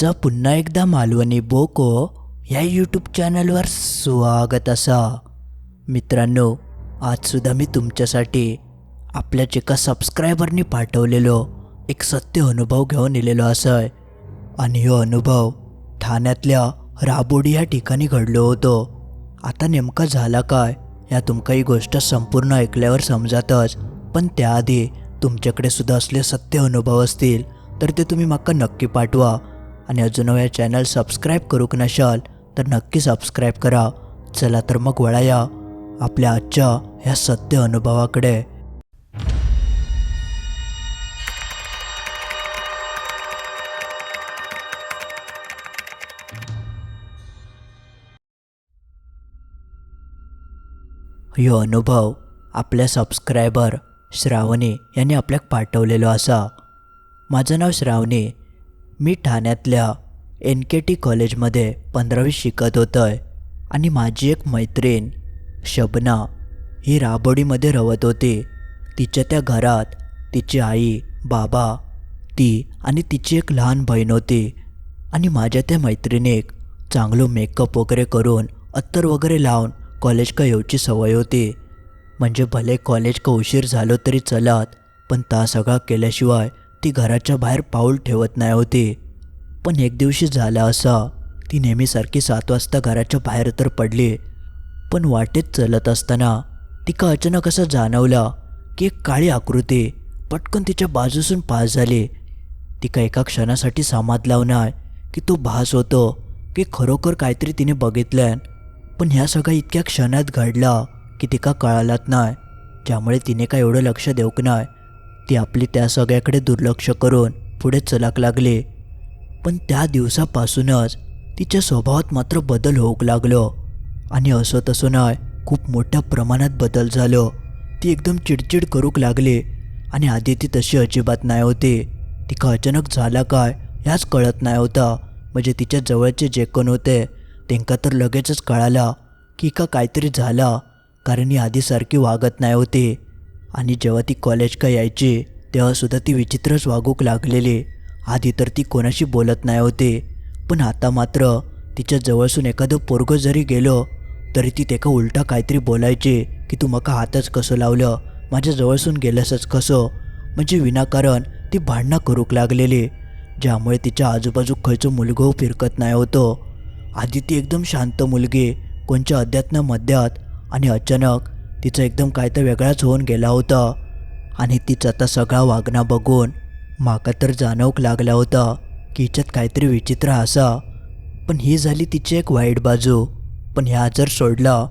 तुमचं पुन्हा एकदा मालवणी बोको या यूट्यूब चॅनलवर स्वागत असा. मित्रांनो आजसुद्धा मी तुमच्यासाठी आपल्याच एका सबस्क्रायबरनी पाठवलेलो एक सत्य अनुभव घेऊन इलेलो असं. आणि हो अनुभव ठाण्यातल्या राबोडी या ठिकाणी घडलो होतो. आता नेमका झाला काय या तुमका ही गोष्ट संपूर्ण ऐकल्यावर समजातच. पण त्याआधी तुमच्याकडे सुद्धा असले सत्य अनुभव असतील तर ते तुम्ही माका नक्की पाठवा. आणि अजून या चॅनल सबस्क्राईब करूक नशाल तर नक्की सबस्क्राईब करा. चला तर मग वळाया आपल्या आजच्या ह्या सत्य अनुभवाकडे. ह्यो अनुभव आपल्या सबस्क्रायबर श्रावणी यांनी आपल्याक पाठवलेलो असा. माझं नाव श्रावणी मी ठाण्यातल्या एन के टी कॉलेजमध्ये पंधरावी शिकत होतो आहे आणि माझी एक मैत्रीण शबना ही राबोडीमध्ये रवत होती. तिच्या त्या घरात तिची आई बाबा ती आणि तिची एक लहान बहीण होती. आणि माझ्या त्या मैत्रिणीक चांगलं मेकअप वगैरे करून अत्तर वगैरे लावून कॉलेज का येऊची सवय होती. म्हणजे भले कॉलेज का उशीर झालो तरी चलत पण ता सगळा केल्याशिवाय ती घराच्या बाहेर पाऊल ठेवत नाही होती. पण एक दिवशी झाला असा. ती नेहमीसारखी सात वाजता घराच्या बाहेर तर पडली. पण वाटेत चलत असताना तिका अचानक असं जाणवलं की एक काळी आकृती पटकन तिच्या बाजूसून पास झाली. तिका एका क्षणासाठी समाधलाव लावणार की तो भास होतो की खरोखर काहीतरी तिने बघितलं पण ह्या सगळ्या इतक्या क्षणात घडला की तिका कळालात नाही. ज्यामुळे तिने काय एवढं लक्ष देऊक नाही. ती आपली त्या सगळ्याकडे दुर्लक्ष करून पुढे चलाक लागली. पण त्या दिवसापासूनच तिच्या स्वभावात मात्र बदल होऊक लागलो. आणि असं तसं नाही खूप मोठ्या प्रमाणात बदल झालो. ती एकदम चिडचिड करूक लागली. आणि आधी ती तशी अजिबात नाही होती. तिका अचानक झाला काय ह्याच कळत नाही होता. म्हणजे तिच्या जवळचे जे कोण होते त्यांका तर लगेचच कळाला की का काहीतरी झाला. कारण ही आधीसारखी वागत नाही होती. आणि जेव्हा ती कॉलेज का यायची तेव्हासुद्धा ती विचित्रच वागूक लागलेली. आधी तर ती कोणाशी बोलत नाही होती पण आता मात्र तिच्या जवळसून एखादं पोरगं जरी गेलो तरी ती तेका उलटा काहीतरी बोलायची की तू मका हातच कसं लावलं? माझ्या जवळसून गेलंसच कसं? म्हणजे विनाकारण ती भांडणं करूक लागलेली ज्यामुळे तिच्या आजूबाजू खयचो मुलगो फिरकत नाही होतो. आधी ती एकदम शांत मुलगी कोणच्या अध्यात्न मध्यात आणि अचानक तिचं एकदम काय तर वेगळाच होऊन गेला होता. आणि तिचा आता सगळा वागणा बघून माका तर जाणवक लागला होता की हिच्यात काहीतरी विचित्र असा. पण ही झाली तिची एक वाईट बाजू. पण ह्या जर सोडला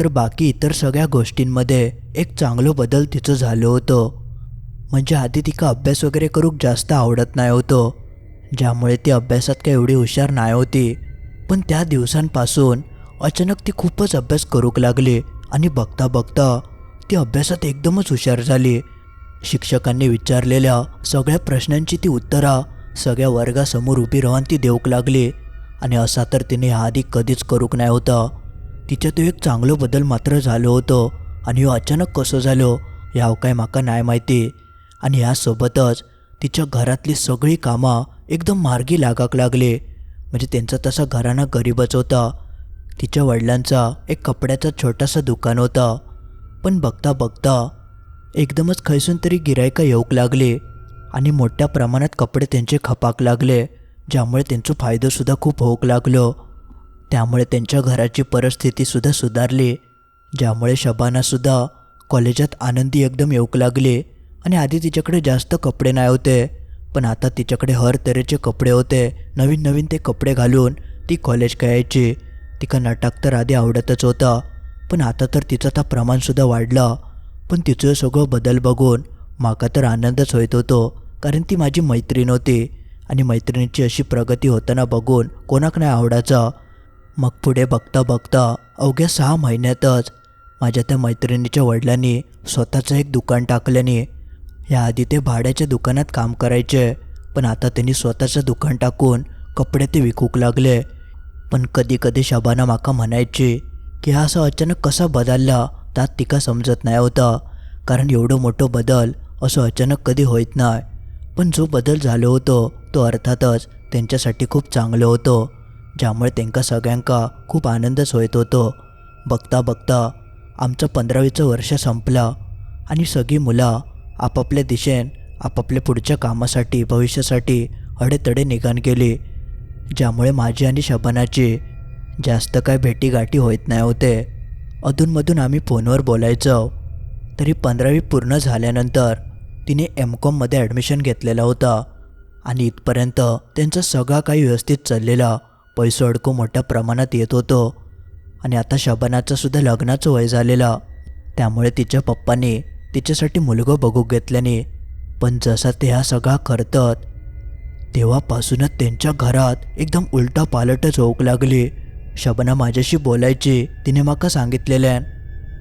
तर बाकी इतर सगळ्या गोष्टींमध्ये एक चांगलं बदल तिचं झालं होतं. म्हणजे आधी तिका अभ्यास वगैरे करूक जास्त आवडत नाही होतं. ज्यामुळे ती अभ्यासात काही एवढी हुशार नाही होती. पण त्या दिवसांपासून अचानक ती खूपच अभ्यास करूक लागली. आणि बघता बघता ती अभ्यासात एकदमच हुशार झाली. शिक्षकांनी विचारलेल्या सगळ्या प्रश्नांची ती उत्तरा सगळ्या वर्गासमोर उभी राहून ती देऊक लागली आणि असा तर तिने आधी कधीच करूक नाही होता. तिच्यात एक चांगलं बदल मात्र झालं होतं आणि ह्यो अचानक कसं झालं ह्याव काय माका नाही माहिती. आणि ह्यासोबतच तिच्या घरातली सगळी कामं एकदम मार्गी लागाक लागले. म्हणजे त्यांचा तसा घराणा गरीबच होता. तिच्या वडिलांचा एक कपड्याचा छोटासा दुकान होता. पण बघता बघता एकदमच खैसून तरी गिरायका येऊक लागले आणि मोठ्या प्रमाणात कपडे त्यांचे खपाक लागले ज्यामुळे त्यांचं फायदोसुद्धा खूप होऊक लागलो. त्यामुळे त्यांच्या घराची परिस्थितीसुद्धा सुधारली ज्यामुळे शबानासुद्धा कॉलेजात आनंदी एकदम येऊक लागले आणि आधी तिच्याकडे जास्त कपडे नाही होते पण आता तिच्याकडे हर तऱ्हेचे कपडे होते नवीन नवीन ते कपडे घालून ती कॉलेज यायची. तिका नाटक तर आधी आवडतच होतं. पण आता तर तिचं आता प्रमाणसुद्धा वाढलं. पण तिचं सगळं बदल बघून माका तर आनंदच होत होतो कारण ती माझी मैत्रीण होती. आणि मैत्रिणीची अशी प्रगती होताना बघून कोणाक नाही आवडायचं. मग पुढे बघता बघता अवघ्या सहा महिन्यातच माझ्या त्या मैत्रिणीच्या वडिलांनी स्वतःचं एक दुकान टाकल्याने याआधी ते भाड्याच्या दुकानात काम करायचे. पण आता त्यांनी स्वतःचं दुकान टाकून कपडे ते विकूक लागले. पण कधी कधी शबाना माका म्हणायची की हा असं अचानक कसा बदलला त्यात तिका समजत नाही होता. कारण एवढं मोठं बदल असं अचानक कधी होत नाही. पण जो बदल झालो होतो तो अर्थातच त्यांच्यासाठी खूप चांगलं होतं ज्यामुळे त्यांका सगळ्यांका खूप आनंदच होत होतो. बघता बघता आमचं पंधरावीचं वर्ष संपलं आणि सगळी मुलं आपापल्या दिशेन आपापल्या पुढच्या कामासाठी भविष्यासाठी अडेतडे निघान गेली ज्यामुळे माझी आणि शबानाची जास्त काय भेटीगाठी होत नाही होते. अधूनमधून आम्ही फोनवर बोलायचो. तरी पंधरावी पूर्ण झाल्यानंतर तिने एम कॉममध्ये ॲडमिशन घेतलेला होता आणि इथपर्यंत त्यांचं सगळा काही व्यवस्थित चाललेला पैसो अडकू मोठ्या प्रमाणात येत होतो. आणि आता शबानाचंसुद्धा लग्नाचं वय झालेलं. त्यामुळे तिच्या पप्पांनी तिच्यासाठी मुलगा बघू घेतल्याने पण जसा ते हा सगळा करतात तेव्हापासूनच त्यांच्या घरात एकदम उलटा पालटच होऊक लागली. शबना माझ्याशी बोलायची तिने माका सांगितलेल्यान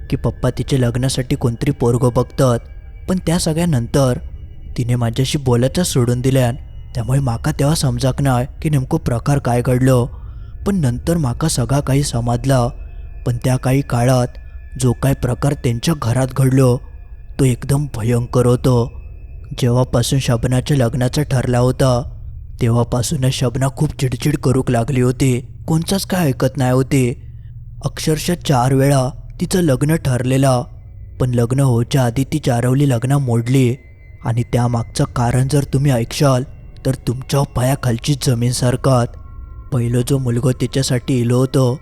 की पप्पा तिचे लग्नासाठी कोणतरी पोरगो बघतात पण त्या सगळ्यानंतर तिने माझ्याशी बोलायचं सोडून दिल्यान त्यामुळे माका तेव्हा समजाक नाही की नेमको प्रकार काय घडलो. पण नंतर माका सगळा काही समजला. पण त्या काही काळात जो काय प्रकार त्यांच्या घरात घडलो तो एकदम भयंकर होतो. जेव्हापासून शबनाच्या लग्नाचा ठरला होता तेव्हापासूनच शबना खूप चिडचिड करूक लागली होती. कोणचाच काय ऐकत नाही होते. अक्षरशः चार वेळा तिचं लग्न ठरलेलं. पण लग्न होच्या आधी ती चारवली लग्न मोडली. आणि त्यामागचं कारण जर तुम्ही ऐकशाल तर तुमच्या पायाखालची जमीन सरकत. पहिलं जो मुलगो तिच्यासाठी इलो होतो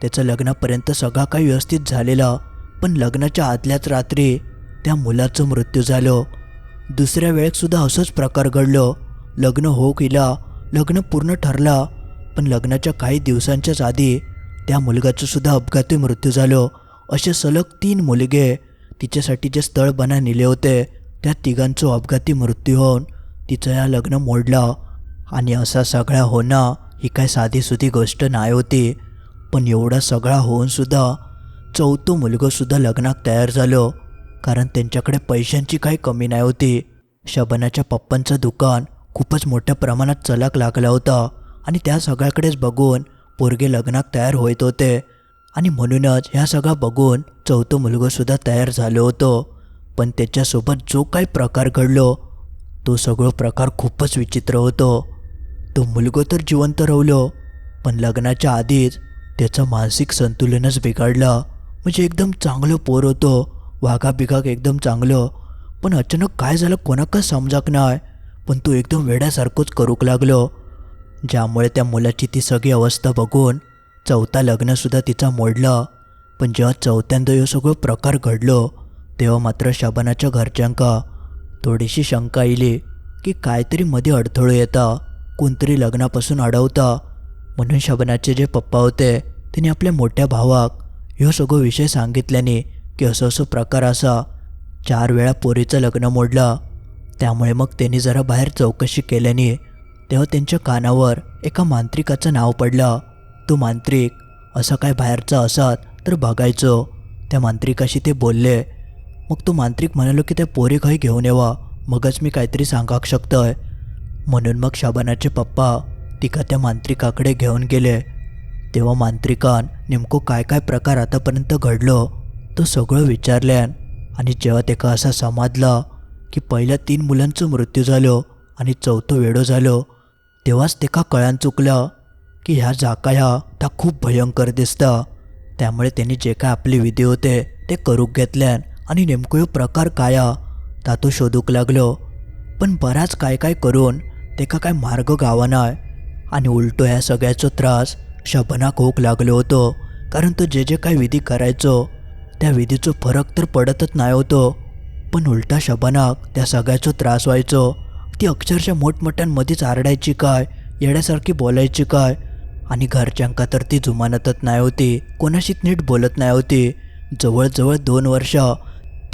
त्याचं लग्नापर्यंत सगळा काही व्यवस्थित झालेला. पण लग्नाच्या आदल्याच रात्री त्या मुलाचं मृत्यू झालं. दुसऱ्या वेळेसुद्धा असंच प्रकार घडलं. लग्न हो केला लग्न पूर्ण ठरला पण लग्नाच्या काही दिवसांच्याच आधी त्या मुलगाचं सुद्धा अपघाती मृत्यू झालो. असे सलग तीन मुलगे तिच्यासाठी जे स्थळ बना नेले होते त्या तिघांचं अपघाती मृत्यू होऊन तिचं या लग्न मोडलं. आणि असा सगळा होणं ही काय साधीसुधी गोष्ट नाही होती. पण एवढा सगळा होऊनसुद्धा चौथं मुलगंसुद्धा लग्नात तयार झालो कारण त्यांच्याकडे पैशांची काही कमी नाही होती. शबनाच्या पप्पांचं दुकान खूपच मोठ्या प्रमाणात चलाक लागला होता आणि त्या सगळ्याकडेच बघून पोरगे लग्नात तयार होत होते. आणि म्हणूनच ह्या सगळा बघून चौथं मुलगोसुद्धा तयार झालो होतो. पण त्याच्यासोबत जो काही प्रकार घडलो तो सगळं प्रकार खूपच विचित्र होतो. तो मुलगो तर जिवंत राहिलो पण लग्नाच्या आधीच त्याचं मानसिक संतुलनच बिघडलं. म्हणजे एकदम चांगलं पोर होतो वाघाबिघाक एकदम चांगलं. पण अचानक काय झालं कोणाकच समजाक नाही. पण तो एकदम वेड्यासारखंच करूक लागलो. ज्यामुळे त्या मुलाची ती सगळी अवस्था बघून चौथा लग्नसुद्धा तिचा मोडलं. पण जेव्हा चौथ्यांदा हे सगळं प्रकार घडलो तेव्हा मात्र शबनाच्या घरच्यांका थोडीशी शंका येली की काहीतरी मध्ये अडथळो येता कोणतरी लग्नापासून अडवता. म्हणून शबनाचे जे पप्पा होते त्यांनी आपल्या मोठ्या भावाक ह्यो सगळो विषय सांगितल्याने की असं असं प्रकार असा. चार वेळा पोरीचं लग्न मोडलं. त्यामुळे मग त्यांनी जरा बाहेर चौकशी केल्याने तेव्हा त्यांच्या कानावर एका मांत्रिकाचं नाव पडलं. तो मांत्रिक असं काय बाहेरचा असत तर बघायचो त्या मांत्रिकाशी ते बोलले. मग तो मांत्रिक म्हणालो की त्या पोरी काही घेऊन येवा मगच मी काहीतरी सांगाक शकतोय. म्हणून मग शाबानाचे पप्पा तिका त्या मांत्रिकाकडे घेऊन गेले. तेव्हा मांत्रिकान नेमकं काय काय प्रकार आतापर्यंत घडलो तो सगळं विचारल्यान आणि जेव्हा तेका असा समजला की पहिल्या तीन मुलांचं मृत्यू झालो आणि चौथं वेडो झालो तेव्हाच तेका कळान चुकलं की ह्या जाका ह्या त्या खूप भयंकर दिसता. त्यामुळे त्यांनी जे काय आपले विधी होते ते करूक घेतल्यान आणि नेमकं प्रकार काया ता तो शोधूक लागलो. पण बराच काय काय करून तेका काय मार्ग गावानाय आणि उलटो ह्या सगळ्याचो त्रास शबनाक होऊक लागलो होतो. कारण तो जे जे काय विधी करायचो त्या विधीचो फरक तर पडतच नाही होतो. पण उलटा शबनाक त्या सगळ्याचो त्रास व्हायचो. ती अक्षरशः मोठमोठ्यांमध्येच आरडायची काय येड्यासारखी बोलायची काय. आणि घरच्यांका तर ती जुमानतच नाही होती कोणाशीच नीट बोलत नाही होती. जवळजवळ दोन वर्ष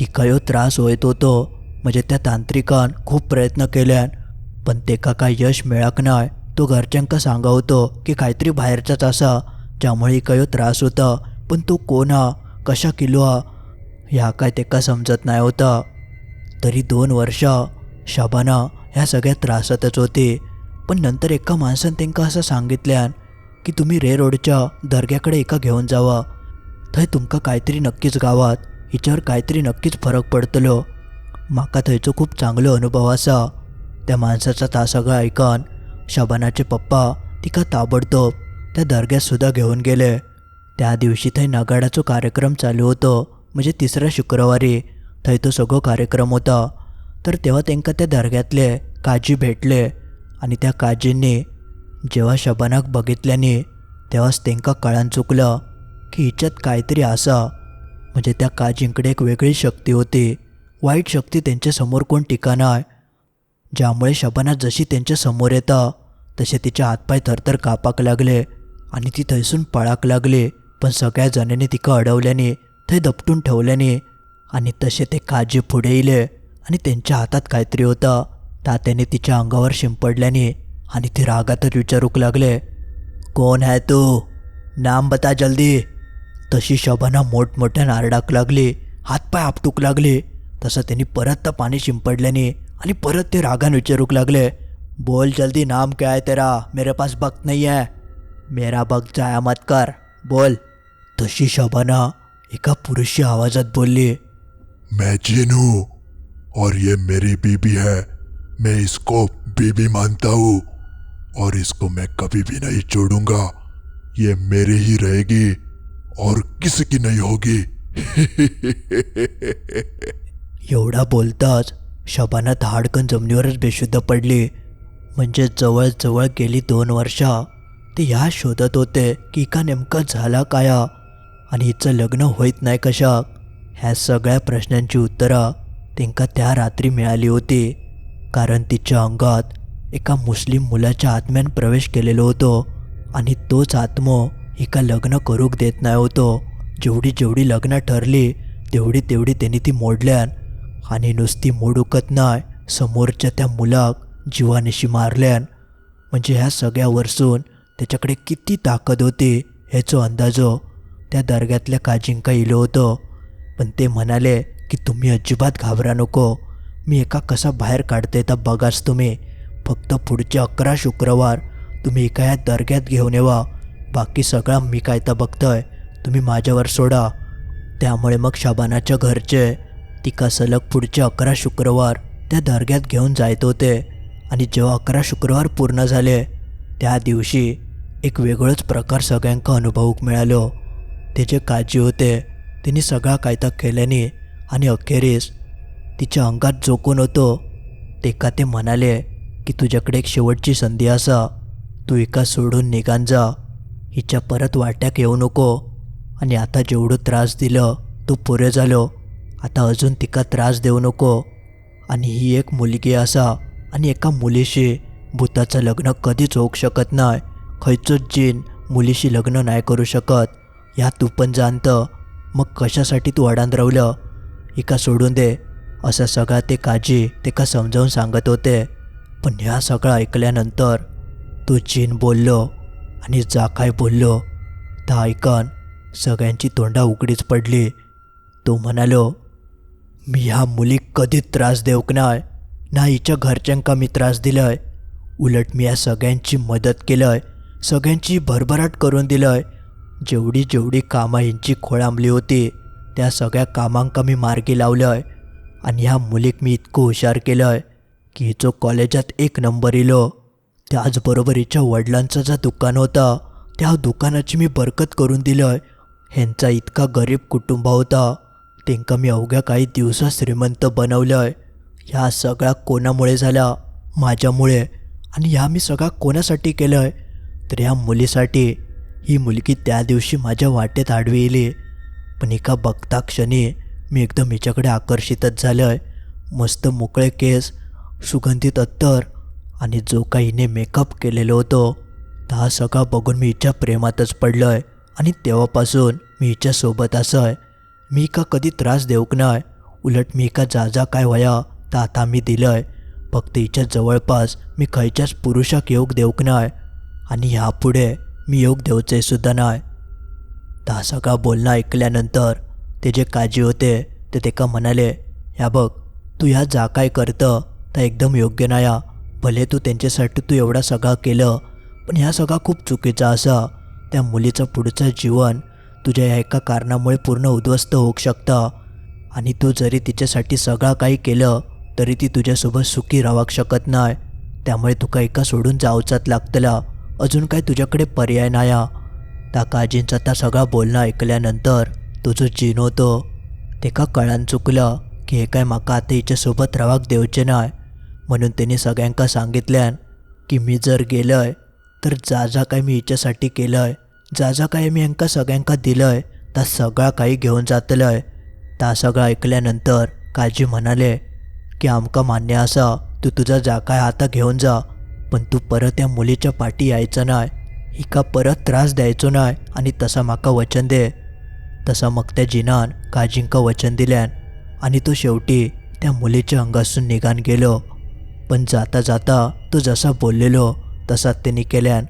तिकायो त्रास होत होतो. म्हणजे त्या तांत्रिकान खूप प्रयत्न केल्यान पण तेका काय यश मिळाक नाही. तो घरच्यांका सांगा होतो की काहीतरी बाहेरचाच असा ज्यामुळे इकायो त्रास होता. पण तो कोण हा? कशा किलो हा? ह्या काय तेका समजत नाही होता. तरी दोन वर्ष शाबाना ह्या सगळ्या त्रासातच होते. पण नंतर एका माणसानं त्यांना असं सांगितल्यान की तुम्ही रे रोडच्या दर्ग्याकडे एका घेऊन जावा. थंय तुमका काहीतरी नक्कीच गावात हिच्यावर काहीतरी नक्कीच फरक पडतलो. म्हाका थंयचो खूप चांगलो अनुभव असा. त्या माणसाचा ता सगळं ऐकन शबानाचे पप्पा तिका ताबडतोब त्या दर्ग्यात सुद्धा घेऊन गेले. त्या दिवशी थंय नागाडाचो कार्यक्रम चालू होतो. म्हणजे तिसऱ्या शुक्रवारी थंय तो सगळो कार्यक्रम होता. तर तेव्हा तांकां त्या दर्ग्यातले काजी भेटले आणि त्या काजींनी जेव्हा शबानाक बघितल्यानी तेव्हाच तांकां कळान चुकलं की हिच्यात काहीतरी आसा म्हणजे त्या काजींकडे एक वेगळी शक्ती होती. वाईट शक्ती त्यांच्यासमोर कोण टिकानाय ज्यामुळे शबाना जशी त्यांच्यासमोर येता तसे तिचे हातपाय थरथर कापाक लागले आणि ती थंयसून पळाक लागली. पण सगळ्या जणांनी तिका अडवल्याने थंय दपटून ठेवल्याने आणि तसे ते काजी पुढे येले आणि त्यांच्या हातात काहीतरी होतं. तात्याने तिच्या अंगावर शिंपडल्याने आणि ती रागातच विचारूक लागले. कोण आहे तू? नाम बता जल्दी. तशी शबाना मोठमोठ्या नारडाक लागली. हातपाय आपटूक लागले. तसं त्यांनी परत तर पाणी शिंपडल्याने आणि परत ते रागान विचारूक लागले. बोल जल्दी नाम क्या है तेरा? मेरे पास वक्त नहीं है मेरा वक्त जाया मत कर. बोल. तशी शबाना एका पुरुषी आवाजात बोलली मैं जिन और ये मेरी बीबी है। मैं इसको बीबी मानता हूँ और इसको मैं कभी भी नहीं छोड़ूँगा। ये मेरी ही रहेगी और किसी की नहीं होगी। एवढा बोलताच शबाना धाडकन जमिनीवरच बेशुद्ध पडली. म्हणजे जवळजवळ गेली दोन वर्षा. ते ह्या शोधत होते की का नेमकं झाला काया? आणि हिचं लग्न होईत नाही कशाक? ह्या सगळ्या प्रश्नांची उत्तरं त्यांका त्या रात्री मिळाली होती. कारण तिच्या अंगात एका मुस्लिम मुलाच्या आत्म्यान प्रवेश केलेलो होतो आणि तोच आत्मो हिका लग्न करूक देत नाही होतो. जेवढी जेवढी लग्न ठरली तेवढी तेवढी त्यांनी ती मोडल्यान आणि नुसती मोड उकत नाही समोरच्या त्या मुलाक जीवानिशी मारल्यान. म्हणजे ह्या सगळ्या वरसून त्याच्याकडे किती ताकद होती ह्याचो अंदाजो त्या दर्ग्यातल्या काजींका इलो होतं. पण ते म्हणाले की तुम्ही अजिबात घाबरा नको. मी एका कसा बाहेर काढते तर बघाच तुम्ही. फक्त पुढचे अकरा शुक्रवार तुम्ही एका या दर्ग्यात घेऊन येवा. बाकी सगळा मी काय तर बघतोय तुम्ही माझ्यावर सोडा. त्यामुळे मग शाबानाच्या घरचे तिका सलग पुढचे अकरा शुक्रवार त्या दर्ग्यात घेऊन जायत होते. आणि जेव्हा अकरा शुक्रवार पूर्ण झाले त्या दिवशी एक वेगळंच प्रकार सगळ्यांका अनुभवूक मिळालो. तिचे काळजी होते. तिने सगळा कायदा केल्याने आणि अखेरीस तिच्या अंगात जोखून होतो. तेका ते म्हणाले की तुझ्याकडे एक शेवटची संधी असा. तू एका सोडून निघान जा. हिच्या परत वाट्याक येऊ नको. आणि आता जेवढं त्रास दिलं तू पुरे झालो. आता अजून तिका त्रास देऊ नको. आणि ही एक मुलगी असा आणि एका मुलीशी. भूताचं लग्न कधीच होऊ शकत नाही. खंयचोच जीन मुलीशी लग्न नाही करू शकत. ह्या तू पण जाणतं. मग कशासाठी तू अडान रावलं एका सोडून दे. असं सगळा ते काजी तेका समजावून सांगत होते. पण ह्या सगळं ऐकल्यानंतर तो जीन बोललो आणि जा काय बोललो. तर ऐकन सगळ्यांची तोंडा उघडीच पडली. तो म्हणालो मी ह्या मुलीक कधीच त्रास देऊक नाय. ना हिच्या घरच्यांका मी त्रास दिलंय? उलट मी या सगळ्यांची मदत केलंय. सगळ्यांची भरभराट करून दिलंय. जेवढी जेवढी कामं यांची खोळांबली होती त्या सगळ्या कामांका मी मार्गी आहे आणि ह्या मुलीक मी इतकं हुशार केलं आहे की हिचो कॉलेजात एक नंबर इलो त्याचबरोबर हिच्या वडिलांचं जे दुकान होता त्या दुकानाची मी बरकत करून दिलंय. ह्यांचा इतका गरीब कुटुंब होता त्यांका मी अवघ्या काही दिवसात श्रीमंत बनवलं आहे ह्या सगळ्या कोणामुळे झाल्या? माझ्यामुळे. आणि ह्या मी सगळा कोणासाठी केलं आहे तर ह्या मुलीसाठी. ही मुलगी त्या दिवशी माझ्या वाटेत आडवी येली पण एका बघता क्षणी मी एकदम हिच्याकडे आकर्षितच झालंय. मस्त मोकळे केस सुगंधित अत्तर आणि जो काही हिने मेकअप केलेलो होतो तर हा सगळा बघून मी हिच्या प्रेमातच पडलोय आणि तेव्हापासून मी हिच्यासोबत असंय. मी का कधी त्रास देऊक नाय उलट मी का जा जा काय वया तर आता मी दिलंय. फक्त हिच्या जवळपास मी खयच्याच पुरुषाक योग देऊक नाय. आणि ह्यापुढे मी योग देवचे सुद्धा नाही. ता सगळा बोलणं ऐकल्यानंतर ते जे काजी होते ते तेका म्हणाले ह्या बघ तू ह्या जा काय करतं तर एकदम योग्य नाही भले तू त्यांच्यासाठी तू एवढा सगळा केलं पण ह्या सगळा खूप चुकीचा असा. त्या मुलीचं पुढचं जीवन तुझ्या ह्या एका कारणामुळे पूर्ण उद्ध्वस्त होऊ शकतं. आणि तू जरी तिच्यासाठी सगळा काही केलं तरी ती तुझ्यासोबत सुखी राहू शकत नाही. त्यामुळे तुका एका सोडून जावचाच लागतला. अजून काय तुझ्याकडे पर्याय नाया त्या काजींचं त्या सगळं बोलणं ऐकल्यानंतर तुझं जिनो तो तेका कळान चुकलं की हे काय म्हाका आता हिच्यासोबत रवाक देवचे नाय? म्हणून त्यांनी सगळ्यांका सांगितल्यान की मी जर गेलंय तर जा जा काय मी हिच्यासाठी केलंय जा जा काय मी हेंका सगळ्यांका दिलंय ता सगळा काही घेऊन जातलंय. ता सगळं ऐकल्यानंतर काजी म्हणाले की आमकां मान्य असा तू तुझा जा काय आता घेऊन जा पण तू परत त्या मुलीच्या पाठी यायचं नाय हिका परत त्रास द्यायचो नाय आणि तसा म्हाका वचन दे. तसा मग त्या जिनान काजींका वचन दिल्यान आणि तो शेवटी त्या मुलीच्या अंगासून निघान गेलो. पण जाता जाता तो जसा बोललेलो तसाच त्यांनी केल्यान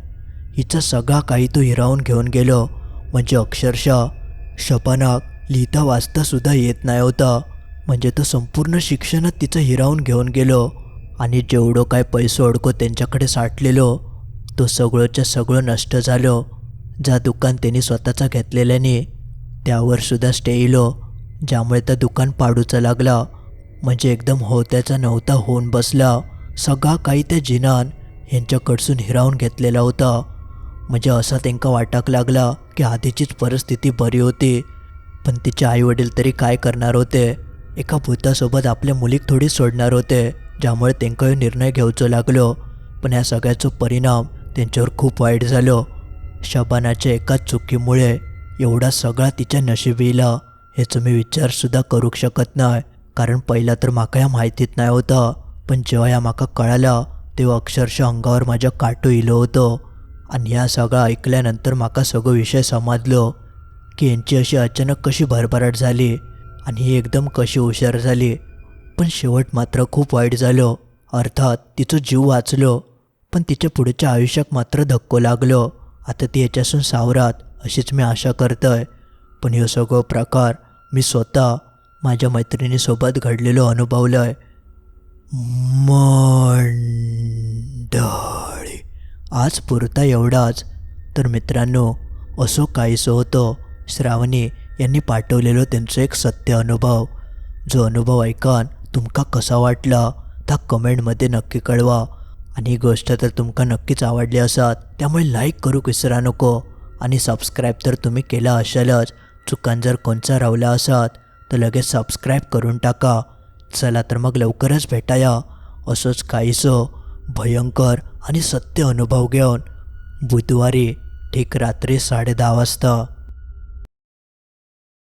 हिचा सगळा काही तो हिरावून घेऊन गेलो. म्हणजे अक्षरशः शपानाक लिहिता वाचता सुद्धा येत नाही होता. म्हणजे तो संपूर्ण शिक्षणात तिचं हिरावून घेऊन गेलो. आणि जेवढं काय पैसो अडको त्यांच्याकडे साठलेलो तो सगळंच्या सगळं नष्ट झालं. ज्या दुकान त्यांनी स्वतःचा घेतलेल्याने त्यावरसुद्धा स्टे इलो. ज्यामुळे त्या दुकान पाडूचा लागला. म्हणजे एकदम होत्याचा नव्हता होऊन बसला. सगळा काही त्या जिनान ह्यांच्याकडसून हिरावून घेतलेला होता. म्हणजे असा त्यांका वाटाक लागला की आधीचीच परिस्थिती बरी होती. पण तिचे आईवडील तरी काय करणार होते? एका भूतासोबत आपल्या मुलीक थोडी सोडणार होते. ज्यामुळे त्यांकाही निर्णय घेवचो लागलो. पण ह्या सगळ्याचो परिणाम त्यांच्यावर खूप वाईट झालो. शबानाच्या एकाच चुकीमुळे एवढा सगळा तिच्या नशिबी येला ह्याचं मी विचारसुद्धा करू शकत नाही. कारण पहिला तर माका ह्या माहितीत नाही होतं. पण जेव्हा ह्या माका कळालं तेव्हा अक्षरशः अंगावर माझ्या काटू इलो होतो. आणि ह्या सगळं ऐकल्यानंतर माका सगळं विषय समजलो की यांची अशी अचानक कशी भरभराट झाली आणि ही एकदम कशी हुशार झाली. पण शेवट मात्र खूप वाईट झालो. अर्थात तिचं जीव वाचलो पण तिच्या पुढच्या आयुष्यात मात्र धक्को लागलो. आता ती याच्यासून सावरात अशीच मी आशा करतोय. पण ह्यो सगळं प्रकार मी स्वतः माझ्या मैत्रिणीसोबत घडलेलो अनुभवलोय. मंडळी आज पुरता एवढाच. तर मित्रांनो असो काहीसं होतं. श्रावणी यांनी पाठवलेलो त्यांचं एक सत्य अनुभव. जो अनुभव ऐकून तुमका कसा वाटला त्या कमेंटमध्ये नक्की कळवा. आणि ही गोष्ट तर तुमका नक्कीच आवडली असत त्यामुळे लाईक करू विसरा नको. आणि सबस्क्राईब तर तुम्ही केला असालच चुकान जर कोणचा रावला असत तर लगेच सबस्क्राईब करून टाका. चला तर मग लवकरच भेटाया. असंच काहीसं भयंकर आणि सत्य अनुभव घेऊन बुधवारी ठीक रात्री साडे दहा वाजता